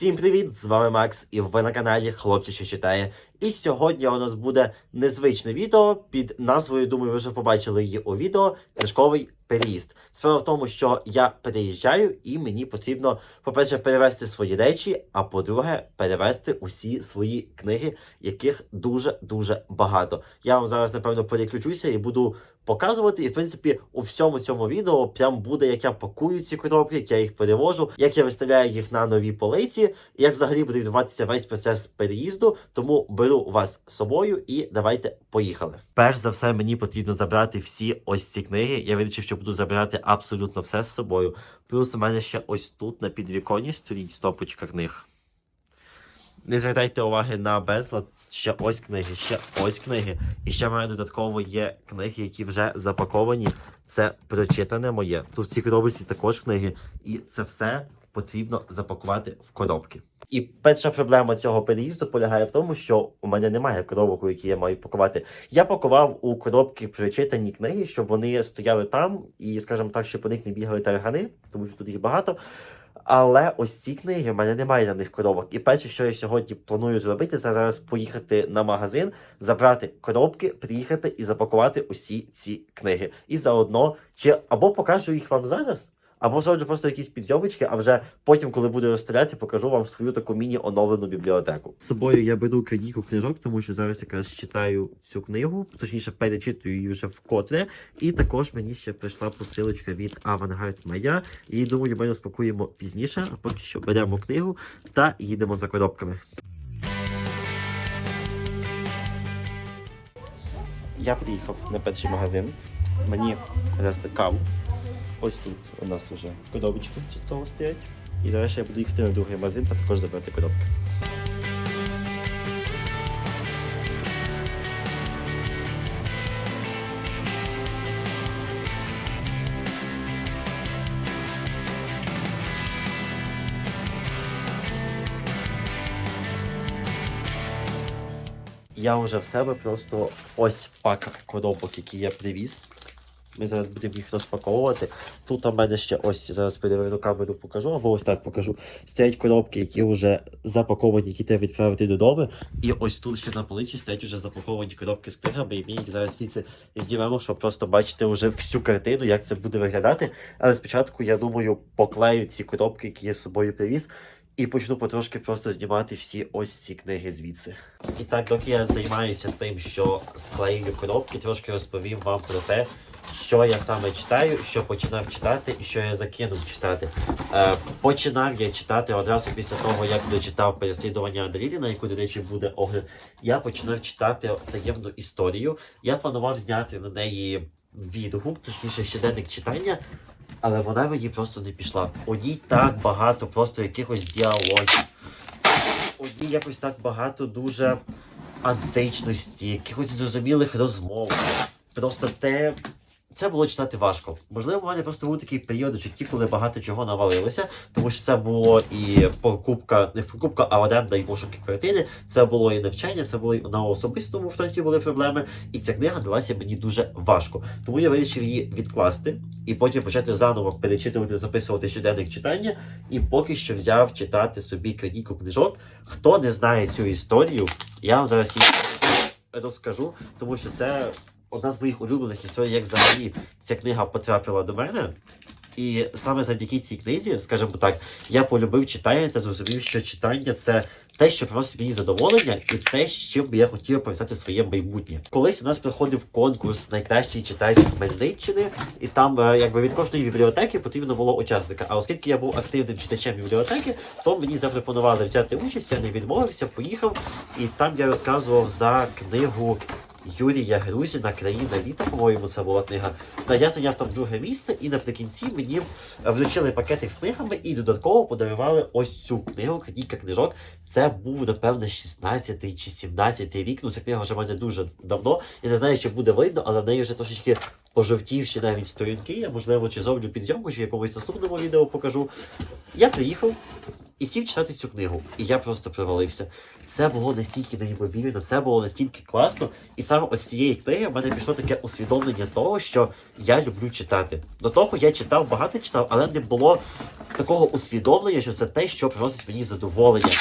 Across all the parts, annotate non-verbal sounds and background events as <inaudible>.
Всім привіт! З вами Макс, і ви на каналі Хлопці, що читає. І сьогодні у нас буде незвичне відео під назвою, думаю, ви вже побачили її у відео книжковий переїзд. Справа в тому, що я переїжджаю, і мені потрібно, по-перше, перевезти свої речі, а по-друге, перевезти усі свої книги, яких дуже дуже багато. Я вам зараз, напевно, переключуся і буду показувати. І в принципі, у всьому цьому відео прям буде, як я пакую ці коробки, як я їх перевожу, як я виставляю їх на нові полиці, і як взагалі буде відбуватися весь процес переїзду. Тому беру вас з собою і давайте поїхали. Перш за все, мені потрібно забрати всі ось ці книги. Я вирішив, що буду забирати абсолютно все з собою. Плюс у мене ще ось тут на підвіконі стоїть стопочка книг. Не звертайте уваги на безлад. Ще ось книги, ще ось книги. І ще в мене додатково є книги, які вже запаковані. Це прочитане моє. Тут в цій коробці також книги. І це все потрібно запакувати в коробки. І перша проблема цього переїзду полягає в тому, що у мене немає коробок, які я маю пакувати. Я пакував у коробки прочитані книги, щоб вони стояли там, і, скажімо так, щоб по них не бігали таргани, тому що тут їх багато. Але ось ці книги в мене немає на них коробок. І перше, що я сьогодні планую зробити, це зараз поїхати на магазин, забрати коробки, приїхати і запакувати усі ці книги. І заодно чи або покажу їх вам зараз, або зроблю просто якісь підйомочки, а вже потім, коли буду розстріляти, покажу вам свою таку міні-оновлену бібліотеку. З собою я беру кредітку книжок, тому що зараз якраз читаю цю книгу, точніше перечитую її вже вкотре. І також мені ще прийшла посилочка від Avantgarde Media. І думаю, ми розпакуємо пізніше, а поки що беремо книгу та їдемо за коробками. Я приїхав на перший магазин. Мені принесли каву. Ось тут у нас вже коробочки частково стоять. І зараз я буду їхати на другий магазин та також забрати коробки. Я вже в себе просто ось пак коробок, які я привіз. Ми зараз будемо їх розпаковувати. Тут у мене ще ось зараз переверну камеру покажу, або ось так покажу. Стоять коробки, які вже запаковані, які треба відправити додому. І ось тут ще на полиці стоять вже запаковані коробки з книгами, і ми їх зараз знімемо, щоб просто бачити вже всю картину, як це буде виглядати. Але спочатку, я думаю, поклею ці коробки, які я з собою привіз. І почну потрошки просто знімати всі ось ці книги звідси. І так, доки я займаюся тим, що склеюю коробки, трошки розповім вам про те, що я саме читаю, що починав читати і що я закинув читати. Е, починав я читати одразу після того, як дочитав переслідування Аделіни, на яку, до речі, буде огляд. Я починав читати таємну історію. Я планував зняти на неї відгук, точніше щоденник читання. Але вона мені просто не пішла. У ній так багато просто якихось діалогів. У ній якось так багато дуже античності, якихось зрозумілих розмов. Просто те. Це було читати важко. Можливо, у мене просто був такий період у житті, коли багато чого навалилося, тому що це було і покупка, не покупка, а оренда і пошуки картини. Це було і навчання, це було і на особистому фронті були проблеми. І ця книга далася мені дуже важко. Тому я вирішив її відкласти і потім почати заново перечитувати, записувати щоденник читання. І поки що взяв читати собі крадійку книжок. Хто не знає цю історію, я вам зараз її розкажу, тому що це одна з моїх улюблених історій, як взагалі ця книга потрапила до мене. І саме завдяки цій книзі, скажімо так, я полюбив читання та зрозумів, що читання це те, що приносить мені задоволення, і те, з чим би я хотів пов'язати своє майбутнє. Колись у нас проходив конкурс найкращий читач Хмельниччини, і там, е, якби від кожної бібліотеки потрібно було учасника. А оскільки я був активним читачем бібліотеки, то мені запропонували взяти участь, я не відмовився, поїхав, і там я розказував за книгу. Юрія Грузіна Країна літа, по-моєму, це була книга. Та я зайняв там друге місце, і наприкінці мені вручили пакетик з книгами і додатково подарували ось цю книгу, кілька книжок. Це був, напевно, 16 чи 17 рік. Ну, ця книга вже в мене дуже давно. Я не знаю, чи буде видно, але в неї вже трошечки пожовтівші навіть сторінки. Я, можливо, чи зроблю підзйомку, чи якомусь наступному відео покажу. Я приїхав. І сів читати цю книгу. І я просто провалився. Це було настільки неймовірно, це було настільки класно. І саме ось цієї книги в мене пішло таке усвідомлення того, що я люблю читати. До того я читав, багато читав, але не було такого усвідомлення, що це те, що приносить мені задоволення.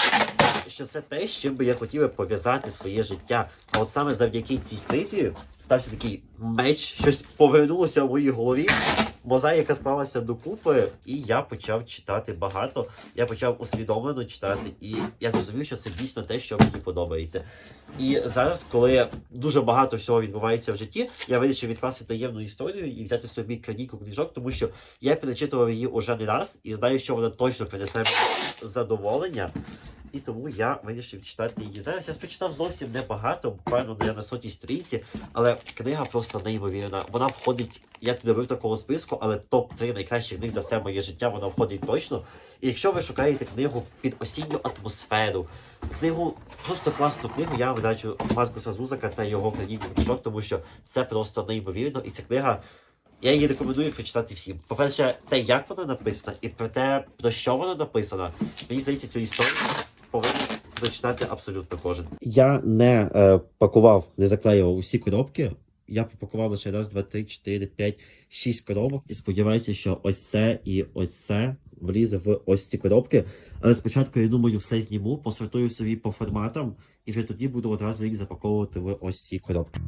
Що це те, з чим би я хотів пов'язати своє життя. А от саме завдяки цій книзі стався такий меч, щось повернулося в моїй голові. Мозаїка склалася докупи, і я почав читати багато. Я почав усвідомлено читати, і я зрозумів, що це дійсно те, що мені подобається. І зараз, коли дуже багато всього відбувається в житті, я вирішив відкласти таємну історію і взяти собі крадійку книжок, тому що я перечитував її уже не раз і знаю, що вона точно принесе задоволення. І тому я вирішив читати її. Зараз я прочитав зовсім небагато, буквально я на сотій сторінці, але книга просто неймовірна. Вона входить, я не робив такого списку, але топ-3 найкращих книг за все моє життя вона входить точно. І якщо ви шукаєте книгу під осінню атмосферу, книгу, просто класну книгу, я раджу Маркуса Зузака та його крадійку книжок, тому що це просто неймовірно. І ця книга. Я її рекомендую прочитати всім. По-перше, те, як вона написана, і про те, про що вона написана, мені здається, цю історію повинен прочитати абсолютно кожен. Я не е, пакував, не заклеював усі коробки. Я попакував лише раз, два, три, чотири, п'ять, шість коробок. І сподіваюся, що ось це і ось це влізе в ось ці коробки. Але спочатку я думаю, все зніму, посортую собі по форматам, і вже тоді буду одразу їх запаковувати в ось ці коробки.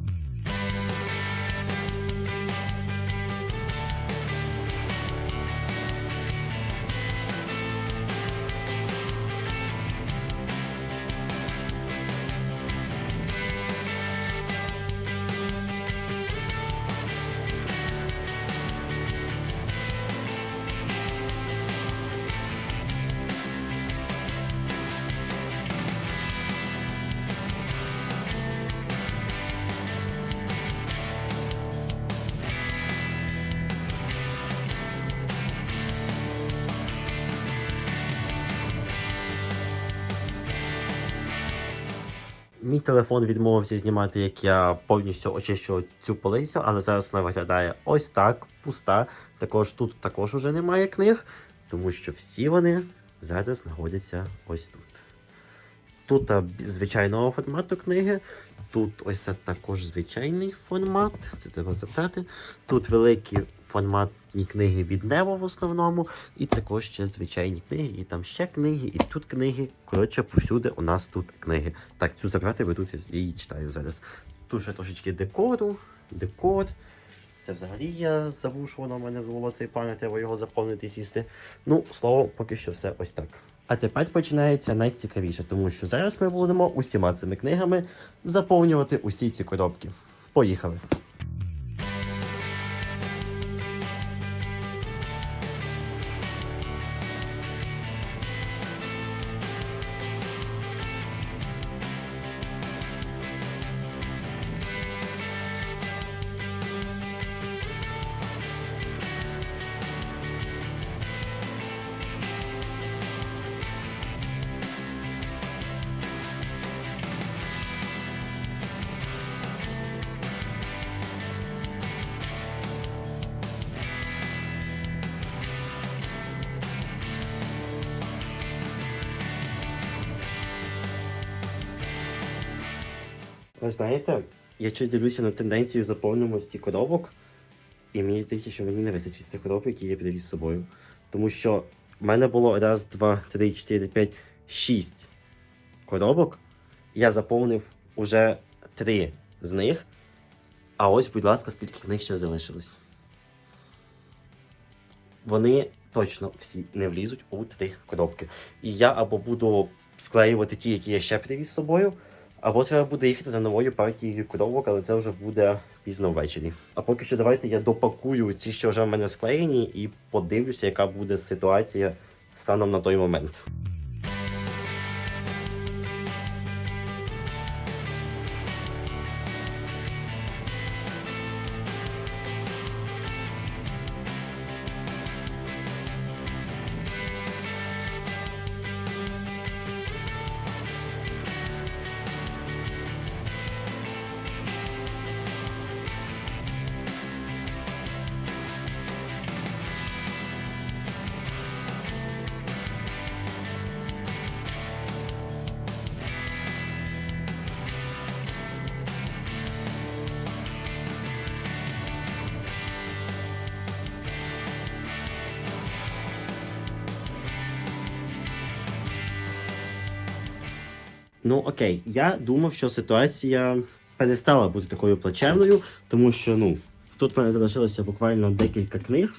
Мій телефон відмовився знімати, як я повністю очищу цю полицю, але зараз вона виглядає ось так, пуста. Також тут також уже немає книг, тому що всі вони зараз знаходяться ось тут. Тут звичайного формату книги, тут ось це також звичайний формат, це треба запитати. Тут великі форматні книги від Нево в основному, і також ще звичайні книги, і там ще книги, і тут книги. Коротше, повсюди у нас тут книги. Так, цю забрати, я її читаю зараз. Тут ще трошечки декору, декор. Це взагалі я забув, що воно в мене було цей пам'ять, треба його заповнити сісти. Ну, словом, поки що все ось так. А тепер починається найцікавіше, тому що зараз ми будемо усіма цими книгами заповнювати усі ці коробки. Поїхали! Ви знаєте, я щось дивлюся на тенденцію заповненості коробок, і мені здається, що мені не вистачить цих коробок, які я привіз з собою. Тому що в мене було раз, два, три, чотири, п'ять, шість коробок. Я заповнив уже три з них. А ось, будь ласка, скільки книг ще залишилось. Вони точно всі не влізуть у три коробки. І я або буду склеювати ті, які я ще привіз з собою, або треба буде їхати за новою партією коробок, але це вже буде пізно ввечері. А поки що давайте я допакую ці, що вже в мене склеєні, і подивлюся, яка буде ситуація станом на той момент. Ну окей, я думав, що ситуація перестала бути такою плачевною, тому що ну, тут в мене залишилося буквально декілька книг.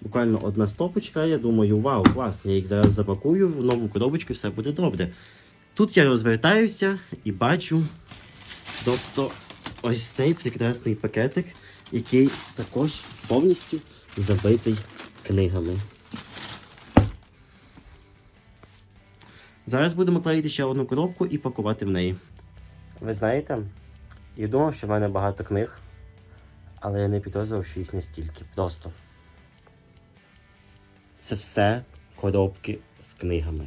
Буквально одна стопочка. Я думаю, вау, клас, я їх зараз запакую в нову коробочку, все буде добре. Тут я розвертаюся і бачу просто ось цей прекрасний пакетик, який також повністю забитий книгами. Зараз будемо клеїти ще одну коробку і пакувати в неї. Ви знаєте, я думав, що в мене багато книг, але я не підозрював, що їх не стільки. Просто. Це все коробки з книгами.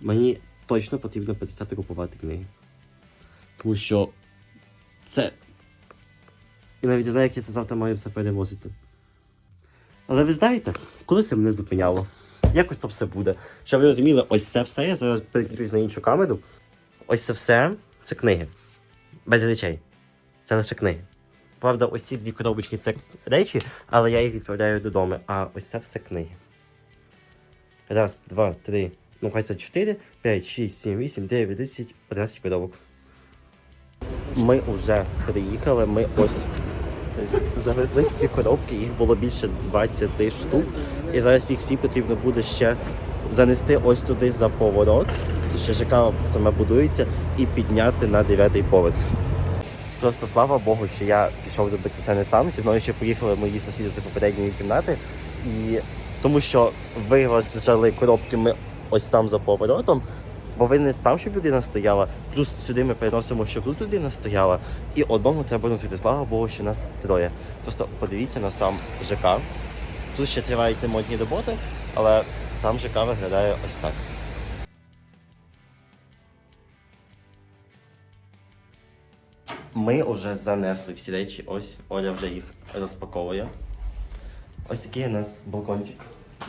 Мені точно потрібно перестати купувати книги. Тому що це. Я навіть не знаю, як я це завтра маю все перевозити. Але ви знаєте, коли це мене зупиняло? Якось то все буде. Щоб ви розуміли, ось це все. Я зараз переключусь на іншу камеру. Ось це все це книги. Без речей. Це лише книги. Правда, ось ці дві коробочки це речі, але я їх відправляю додому. А ось це все книги. Раз, два, три. Ну, хай це 4, 5, 6, 7, 8, 9, 10, 11 коробок. Ми вже приїхали, ми ось завезли всі коробки, їх було більше 20 штук. І зараз їх всі потрібно буде ще занести ось туди за поворот. Ще ЖК саме будується, і підняти на 9 поверх. Просто слава Богу, що я пішов робити це не сам. Зі мною ще поїхали мої сусіди з попередньої кімнати. І тому що виважали коробки ми ось там за поворотом, бо ви не там, щоб людина стояла, плюс сюди ми переносимо, щоб тут людина стояла. І одному треба носити. Слава Богу, що нас троє. Просто подивіться на сам ЖК. Тут ще тривають ремонтні роботи, але сам ЖК виглядає ось так. Ми вже занесли всі речі, ось Оля вже їх розпаковує. Ось такий у нас балкончик,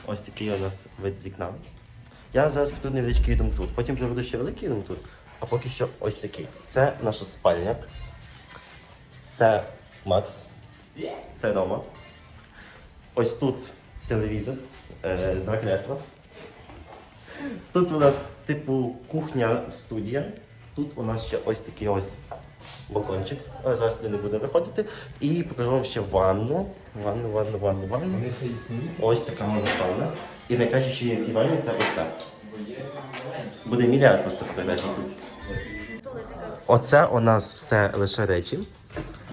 ось такий у нас вид з вікна. Я зараз тут невеличкий рум-тур, потім проведу ще великий рум-тур, а поки що ось такий. Це наша спальня. Це Макс. Це Рома. Ось тут телевізор, е, два кресла. Тут у нас, типу, кухня, студія. Тут у нас ще ось такий ось балкончик. Але зараз туди не буде виходити. І покажу вам ще ванну. Ванну, ванну, ванну, ванну. Ось така ванна. І найкраще, що є в цій це ось це. Буде мільярд просто фотографій тут. Оце у нас все лише речі,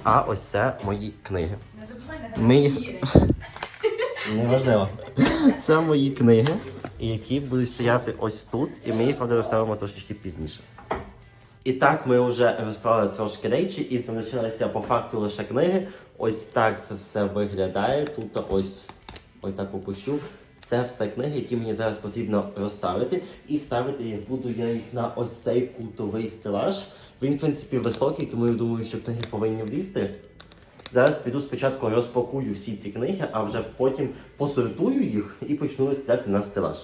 а ось це мої книги. Ми їх <laughs> неважливо. Це мої книги, які будуть стояти ось тут, і ми їх правда розставимо трошечки пізніше. І так ми вже розклали трошки речі і залишилися по факту лише книги. Ось так це все виглядає. Тут ось ось так опущу. Це все книги, які мені зараз потрібно розставити. І ставити їх буду я їх на ось цей кутовий стелаж. Він, в принципі, високий, тому я думаю, що книги повинні влізти. Зараз піду спочатку розпакую всі ці книги, а вже потім посортую їх і почну розставляти на стелаж.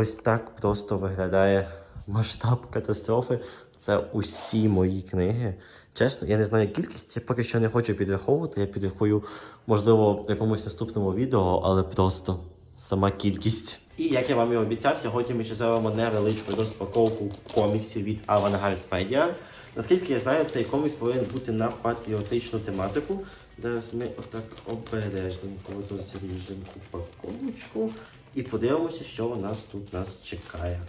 Ось так просто виглядає масштаб катастрофи. Це усі мої книги. Чесно, я не знаю кількість, я поки що не хочу підраховувати. Я підрахую, можливо, в якомусь наступному відео, але просто сама кількість. І як я вам і обіцяв, сьогодні ми ще зробимо невеличку розпаковку коміксів від Avantgarde Media. Наскільки я знаю, цей комікс повинен бути на патріотичну тематику. Зараз ми отак обережненько розріжемо упаковочку і подивимося, що у нас тут нас чекає.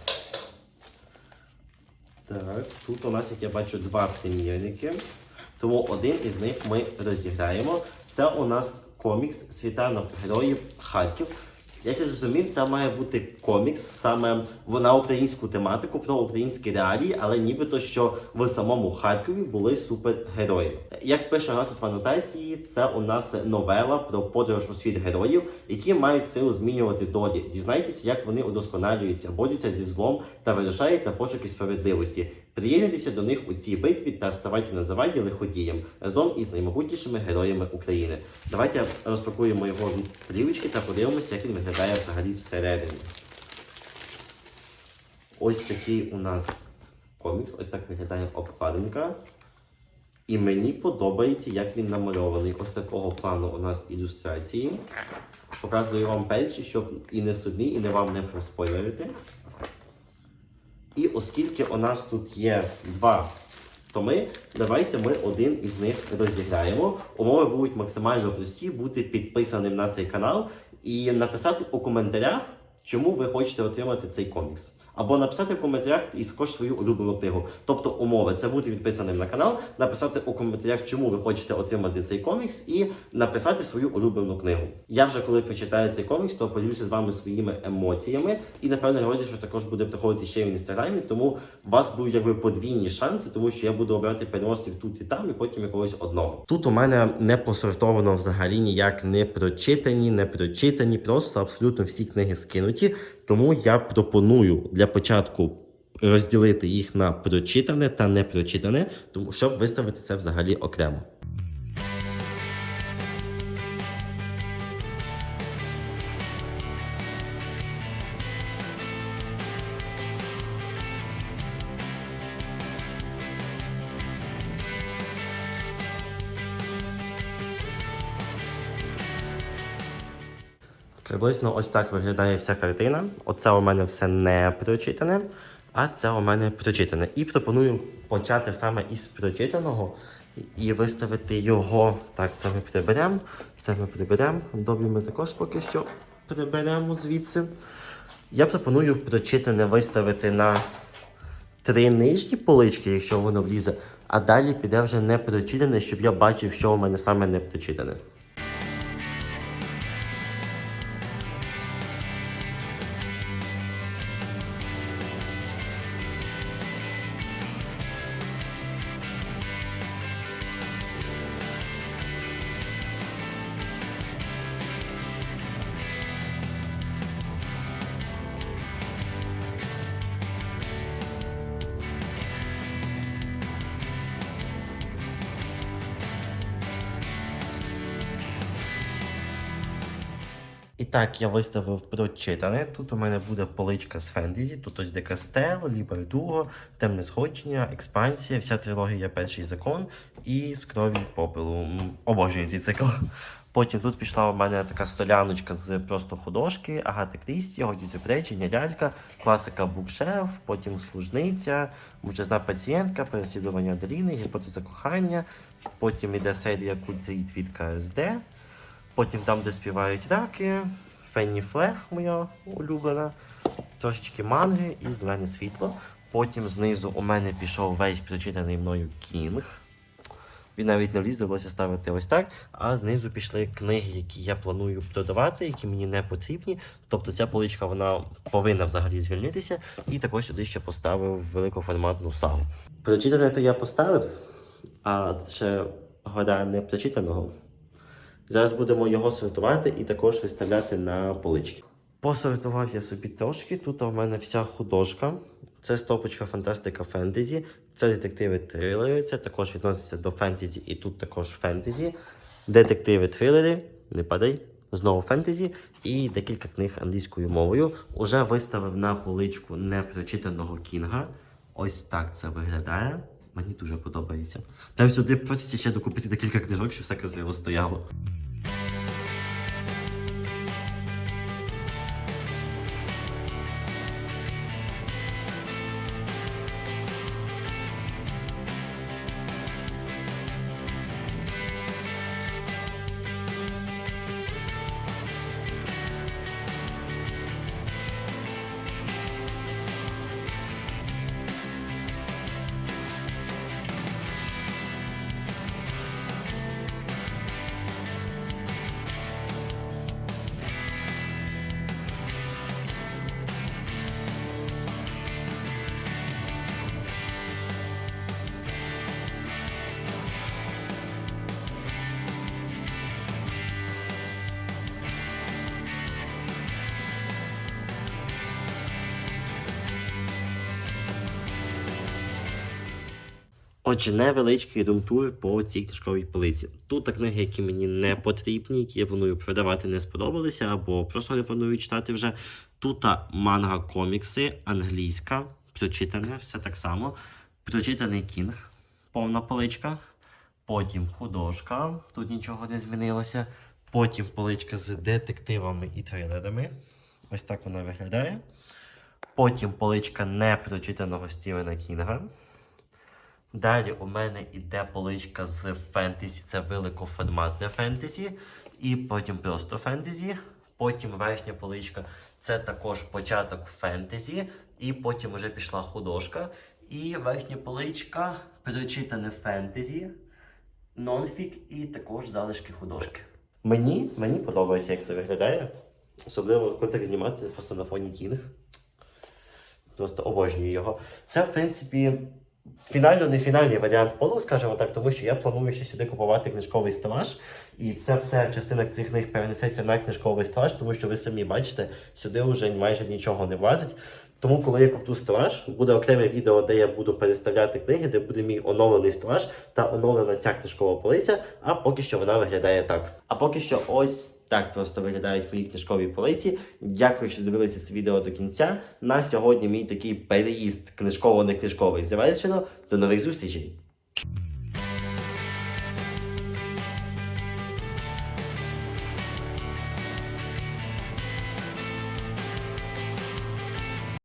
Так, тут у нас, як я бачу, два примірники. Тому один із них ми розіграємо. Це у нас комікс Світанок Героїв Харків. Як я зрозумів, це має бути комікс саме на українську тематику про українські реалії, але нібито що в самому Харкові були супергерої. Як пише у нас в анотації, це у нас новела про подорож у світ героїв, які мають силу змінювати долі. Дізнайтесь, як вони удосконалюються, борються зі злом та вирушають на пошуки справедливості. Приєднуйтеся до них у цій битві та ставайте на заваді лиходієм разом із наймогутнішими героями України. Давайте розпакуємо його плівочки та подивимося, як він виглядає взагалі всередині. Ось такий у нас комікс, ось так виглядає обкладинка. І мені подобається, як він намальований. Ось такого плану у нас ілюстрації. Показую вам перші, щоб і не собі, і не вам не проспойлерити. І оскільки у нас тут є два томи, давайте ми один із них розіграємо. Умови будуть максимально прості, бути підписаним на цей канал і написати у коментарях, чому ви хочете отримати цей комікс. Або написати в коментарях і також свою улюблену книгу. Тобто умови це бути підписаним на канал, написати у коментарях, чому ви хочете отримати цей комікс, і написати свою улюблену книгу. Я вже коли прочитаю цей комікс, то поділюся з вами своїми емоціями. І напевно розіграш також буде проходити ще в інстаграмі. Тому у вас будуть якби подвійні шанси, тому що я буду обирати переможців тут і там, і потім якогось одного. Тут у мене не посортовано взагалі ніяк не прочитані, не прочитані, просто абсолютно всі книги скинуті. Тому я пропоную для початку розділити їх на прочитане та непрочитане, тому щоб виставити це взагалі окремо. Приблизно ось так виглядає вся картина. Оце у мене все не прочитане, а це у мене прочитане. І пропоную почати саме із прочитаного і виставити його. Так, це ми приберемо. Це ми приберемо. Добрі ми також поки що приберемо звідси. Я пропоную прочитане виставити на три нижні полички, якщо воно влізе, а далі піде вже не прочитане, щоб я бачив, що у мене саме не так, я виставив прочитане. Тут у мене буде поличка з фентезі. Тут ось де Кастел, Лібер Дуго, Темне сходження, експансія, вся трилогія Перший закон і з крові попелу. Обожнюю цей цикл. Потім тут пішла у мене така столяночка з просто художки, Агата Крісті, Годі Зюбречення, лялька, класика букшеф, потім служниця, мовчазна пацієнтка, переслідування Аделіни, гіпотеза кохання. Потім іде серія Культріт від КСД. Потім там, де співають раки, Фенні Флег, моя улюблена, трошечки манги і зелене світло. Потім знизу у мене пішов весь прочитаний мною Кінг. Він навіть не вліз, довелося ставити ось так. А знизу пішли книги, які я планую продавати, які мені не потрібні. Тобто ця поличка вона повинна взагалі звільнитися. І також сюди ще поставив великоформатну сагу. Прочитане то я поставив, а ще гора не прочитаного. Зараз будемо його сортувати і також виставляти на полички. Посортував я собі трошки. Тут у мене вся художка. Це стопочка фантастика фентезі. Це детективи трилери. Це також відноситься до фентезі, і тут також фентезі. Детективи трилери. Не падай. Знову фентезі і декілька книг англійською мовою. Уже виставив на поличку непрочитаного кінга. Ось так це виглядає. Мені дуже подобається. Там сюди проситься ще докупити декілька книжок, щоб все красиво стояло. Отже, невеличкий румтур по цій книжковій полиці. Тут книги, які мені не потрібні, які я планую продавати, не сподобалися, або просто не планую читати вже. Тут манга комікси, англійська, прочитане, все так само. Прочитаний кінг, повна поличка. Потім художка, тут нічого не змінилося. Потім поличка з детективами і трилерами. Ось так вона виглядає. Потім поличка непрочитаного Стівена Кінга. Далі у мене йде поличка з фентезі, це великоформатне фентезі. І потім просто фентезі. Потім верхня поличка це також початок фентезі. І потім вже пішла художка. І верхня поличка прочитане фентезі, нонфік і також залишки художки. Мені, мені подобається, як це виглядає. Особливо, коли так знімати просто на фоні кінг. Просто обожнюю його. Це, в принципі, фінально не фінальний варіант полу, скажімо так, тому що я планую ще сюди купувати книжковий стелаж. І це все частина цих книг перенесеться на книжковий стелаж, тому що ви самі бачите, сюди вже майже нічого не влазить. Тому, коли я куплю стелаж, буде окреме відео, де я буду переставляти книги, де буде мій оновлений стелаж та оновлена ця книжкова полиця, а поки що вона виглядає так. А поки що ось так просто виглядають мої книжкові полиці. Дякую, що дивилися це відео до кінця. На сьогодні мій такий переїзд книжково-не книжковий завершено. До нових зустрічей!